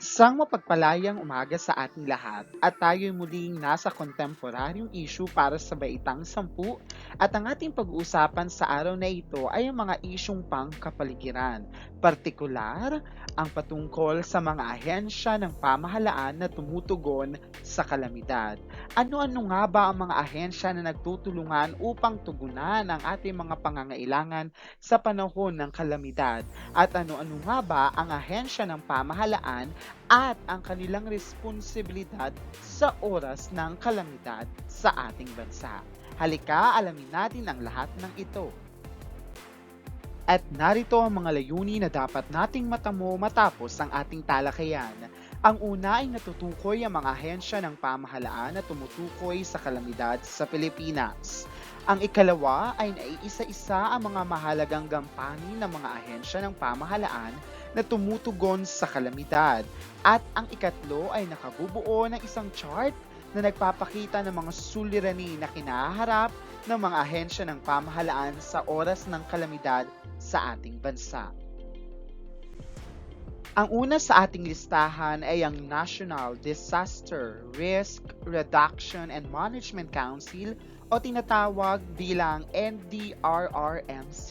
Isang mapagpalayang umaga sa ating lahat at tayo'y muling nasa kontemporaryong issue para sa Baitang Sampu at ang ating pag-uusapan sa araw na ito ay ang mga isyong pangkapaligiran, partikular ang patungkol sa mga ahensya ng pamahalaan na tumutugon sa kalamidad. Ano-ano nga ba ang mga ahensya na nagtutulungan upang tugunan ang ating mga pangangailangan sa panahon ng kalamidad? At ano-ano nga ba ang ahensya ng pamahalaan at ang kanilang responsibilidad sa oras ng kalamidad sa ating bansa. Halika, alamin natin ang lahat ng ito. At narito ang mga layunin na dapat nating matamo matapos ang ating talakayan. Ang una ay natutukoy ang mga ahensya ng pamahalaan na tumutukoy sa kalamidad sa Pilipinas. Ang ikalawa ay naiisa-isa ang mga mahalagang gampanin ng mga ahensya ng pamahalaan na tumutugon sa kalamidad. At ang ikatlo ay nakabubuo ng isang chart na nagpapakita ng mga suliranin na kinaharap ng mga ahensya ng pamahalaan sa oras ng kalamidad sa ating bansa. Ang una sa ating listahan ay ang National Disaster Risk Reduction and Management Council o tinatawag bilang NDRRMC.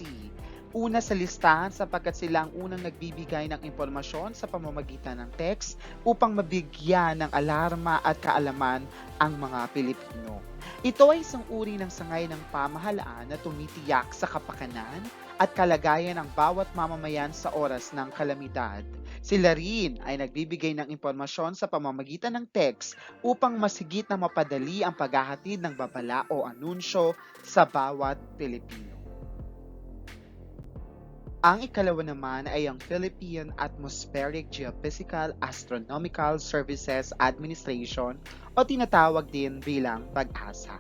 Una sa listahan sapagkat sila ang unang nagbibigay ng impormasyon sa pamamagitan ng text upang mabigyan ng alarma at kaalaman ang mga Pilipino. Ito ay isang uri ng sangay ng pamahalaan na tumitiyak sa kapakanan at kalagayan ng bawat mamamayan sa oras ng kalamidad. Sila rin ay nagbibigay ng impormasyon sa pamamagitan ng text upang masigit na mapadali ang paghahatid ng babala o anunsyo sa bawat Pilipino. Ang ikalawa naman ay ang Philippine Atmospheric Geophysical Astronomical Services Administration o tinatawag din bilang PAG-ASA.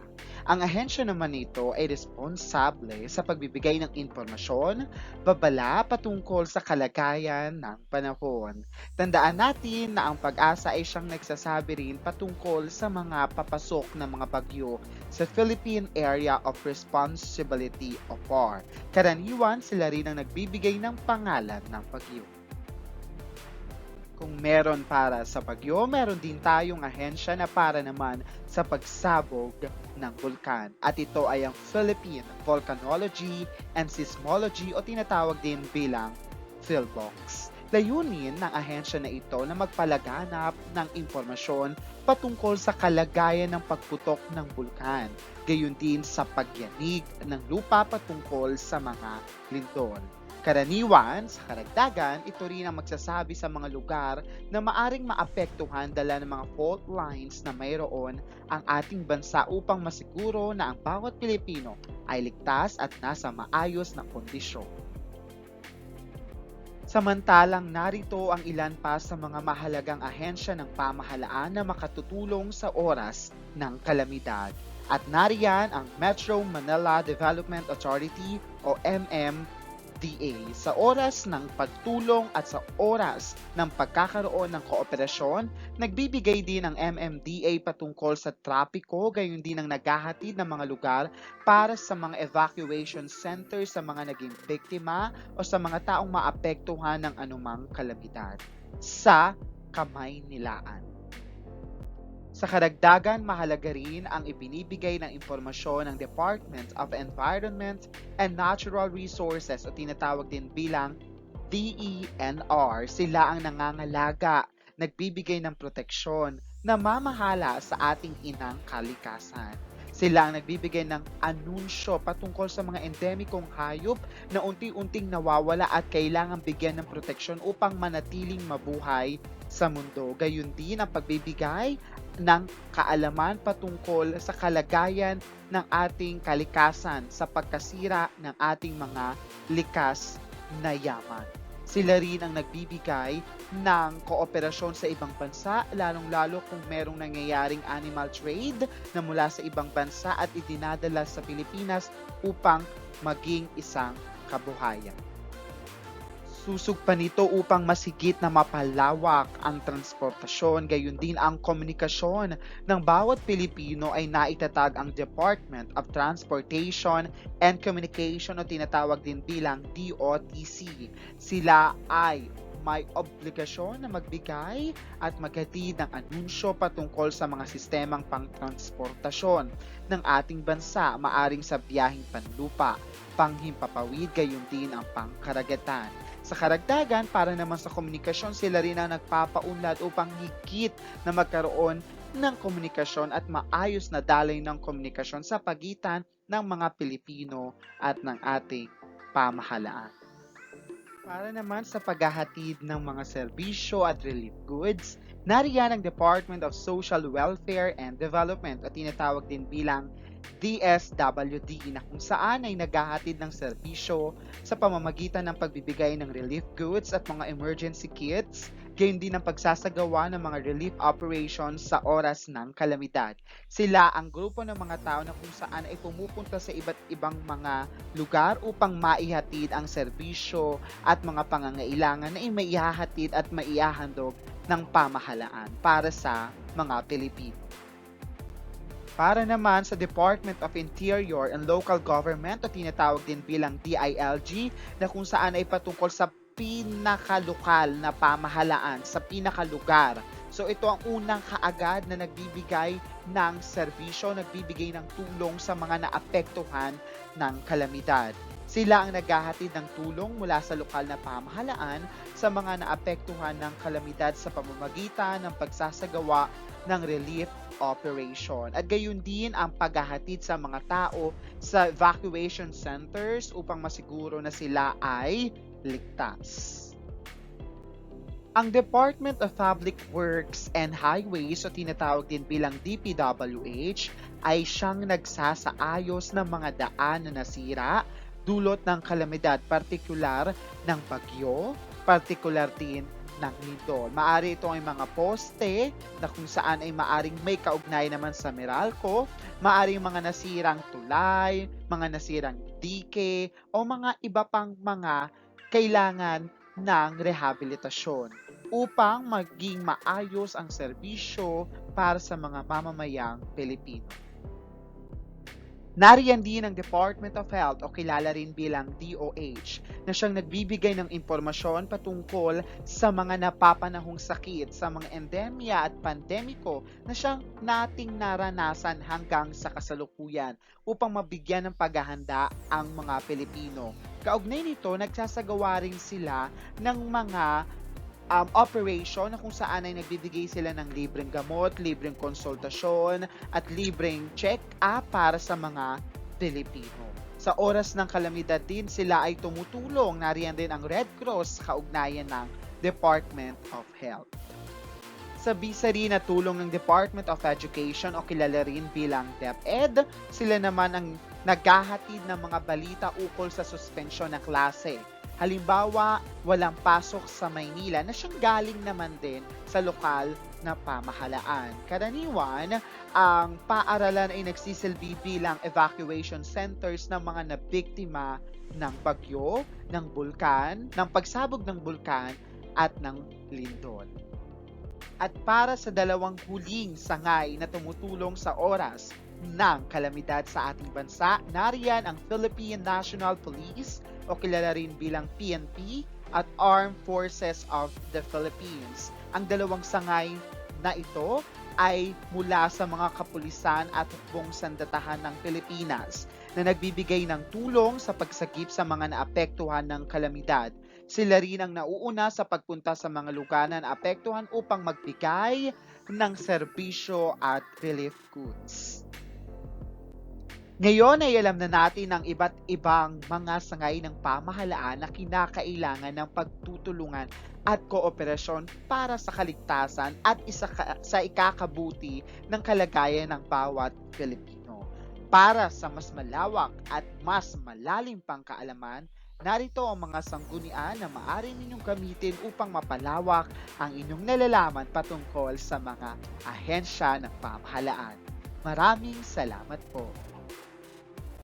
Ang ahensya naman nito ay responsable sa pagbibigay ng impormasyon, babala patungkol sa kalagayan ng panahon. Tandaan natin na ang pag-asa ay siyang nagsasabi rin patungkol sa mga papasok ng mga bagyo sa Philippine Area of Responsibility o PAR. Karaniwan sila rin ang nagbibigay ng pangalan ng bagyo. Kung meron para sa bagyo, meron din tayong ahensya na para naman sa pagsabog ng bulkan. At ito ay ang Philippine Volcanology and Seismology o tinatawag din bilang PhilVox. Layunin ng ahensya na ito na magpalaganap ng impormasyon patungkol sa kalagayan ng pagputok ng bulkan, gayon din sa pagyanig ng lupa patungkol sa mga lindol. Karaniwan, sa karagdagan, ito rin ang magsasabi sa mga lugar na maaring maapektuhan dala ng mga fault lines na mayroon ang ating bansa upang masiguro na ang bawat Pilipino ay ligtas at nasa maayos na kondisyon. Samantalang narito ang ilan pa sa mga mahalagang ahensya ng pamahalaan na makatutulong sa oras ng kalamidad. At nariyan ang Metro Manila Development Authority o MMDA sa oras ng pagtulong at sa oras ng pagkakaroon ng kooperasyon, nagbibigay din ang MMDA patungkol sa trapiko gayon din ang naghahatid ng mga lugar para sa mga evacuation centers sa mga naging biktima o sa mga taong maapektuhan ng anumang kalamidad sa kamay nilaan. Sa karagdagan, mahalaga rin ang ibinibigay ng impormasyon ng Department of Environment and Natural Resources o tinatawag din bilang DENR. Sila ang nangangalaga, nagbibigay ng proteksyon na mamahala sa ating inang kalikasan. Sila ang nagbibigay ng anunsyo patungkol sa mga endemikong hayop na unti-unting nawawala at kailangang bigyan ng proteksyon upang manatiling mabuhay sa mundo. Gayun din ang pagbibigay ng kaalaman patungkol sa kalagayan ng ating kalikasan sa pagkasira ng ating mga likas na yaman. Sila rin ang nagbibigay ng kooperasyon sa ibang bansa, lalong-lalo kung merong nangyayaring animal trade na mula sa ibang bansa at idinadala sa Pilipinas upang maging isang kabuhayan. Susug pa nito upang masigit na mapalawak ang transportasyon, gayon din ang komunikasyon ng bawat Pilipino ay naitatag ang Department of Transportation and Communication o tinatawag din bilang DOTC. Sila ay may obligasyon na magbigay at maghatid ng anunsyo patungkol sa mga sistemang pangtransportasyon ng ating bansa, maaring sa biyaheng panlupa, panghimpapawid, gayon din ang pangkaragatan. Sa karagdagan, para naman sa komunikasyon, sila rin ang nagpapaunlad upang higit na magkaroon ng komunikasyon at maayos na dalay ng komunikasyon sa pagitan ng mga Pilipino at ng ating pamahalaan. Para naman sa paghahatid ng mga serbisyo at relief goods, nariyan ang Department of Social Welfare and Development at tinatawag din bilang DSWD na kung saan ay naghahatid ng serbisyo sa pamamagitan ng pagbibigay ng relief goods at mga emergency kits, gayon din ang pagsasagawa ng mga relief operations sa oras ng kalamidad. Sila ang grupo ng mga tao na kung saan ay pumupunta sa iba't ibang mga lugar upang maihatid ang serbisyo at mga pangangailangan na maihahatid at maihahandog ng pamahalaan para sa mga Pilipino. Para naman sa Department of Interior and Local Government o tinatawag din bilang DILG na kung saan ay patungkol sa pinakalokal na pamahalaan sa pinakalugar. So ito ang unang kaagad na nagbibigay ng serbisyo, nagbibigay ng tulong sa mga naapektuhan ng kalamidad. Sila ang naghahatid ng tulong mula sa lokal na pamahalaan sa mga naapektuhan ng kalamidad sa pamamagitan ng pagsasagawa ng relief operation. At gayon din ang paghahatid sa mga tao sa evacuation centers upang masiguro na sila ay ligtas. Ang Department of Public Works and Highways o tinatawag din bilang DPWH ay siyang nagsasaayos ng mga daan na nasira dulot ng kalamidad, partikular ng bagyo, partikular din ng lindol. Maari ito ay mga poste na kung saan ay maaring may kaugnay naman sa Meralco, maaring mga nasirang tulay, mga nasirang dike, o mga iba pang mga kailangan ng rehabilitasyon upang maging maayos ang serbisyo para sa mga mamamayang Pilipino. Nariyan din ang Department of Health o kilala rin bilang DOH na siyang nagbibigay ng impormasyon patungkol sa mga napapanahong sakit sa mga endemya at pandemiko na siyang nating naranasan hanggang sa kasalukuyan upang mabigyan ng paghahanda ang mga Pilipino. Kaugnay nito, nagsasagawa rin sila ng mga um, operation na kung saan ay nagbibigay sila ng libreng gamot, libreng konsultasyon, at libreng check-up para sa mga Pilipino. Sa oras ng kalamidad din, sila ay tumutulong. Nariyan din ang Red Cross kaugnayan ng Department of Health. Sa bisa rin na tulong ng Department of Education o kilala rin bilang DepEd, sila naman ang naghahatid ng mga balita ukol sa suspensyon ng klase Halimbawa, walang pasok sa Maynila na siyang galing naman din sa lokal na pamahalaan. Karaniwan, ang paaralan ay nagsisilbi bilang evacuation centers ng mga nabiktima ng bagyo, ng bulkan, ng pagsabog ng bulkan at ng lindol. At para sa dalawang huling sangay na tumutulong sa oras ng kalamidad sa ating bansa, nariyan ang Philippine National Police o kilala rin bilang PNP at Armed Forces of the Philippines. Ang dalawang sangay na ito ay mula sa mga kapulisan at hukbong sandatahan ng Pilipinas na nagbibigay ng tulong sa pagsagip sa mga naapektuhan ng kalamidad. Sila rin ang nauuna sa pagpunta sa mga lugar na naapektuhan upang magbigay ng serbisyo at relief goods. Ngayon ay alam na natin ang iba't ibang mga sangay ng pamahalaan na kinakailangan ng pagtutulungan at kooperasyon para sa kaligtasan at isa ka, sa ikakabuti ng kalagayan ng bawat Pilipino. Para sa mas malawak at mas malalim pang kaalaman, narito ang mga sanggunian na maaari ninyong gamitin upang mapalawak ang inyong nalalaman patungkol sa mga ahensya ng pamahalaan. Maraming salamat po.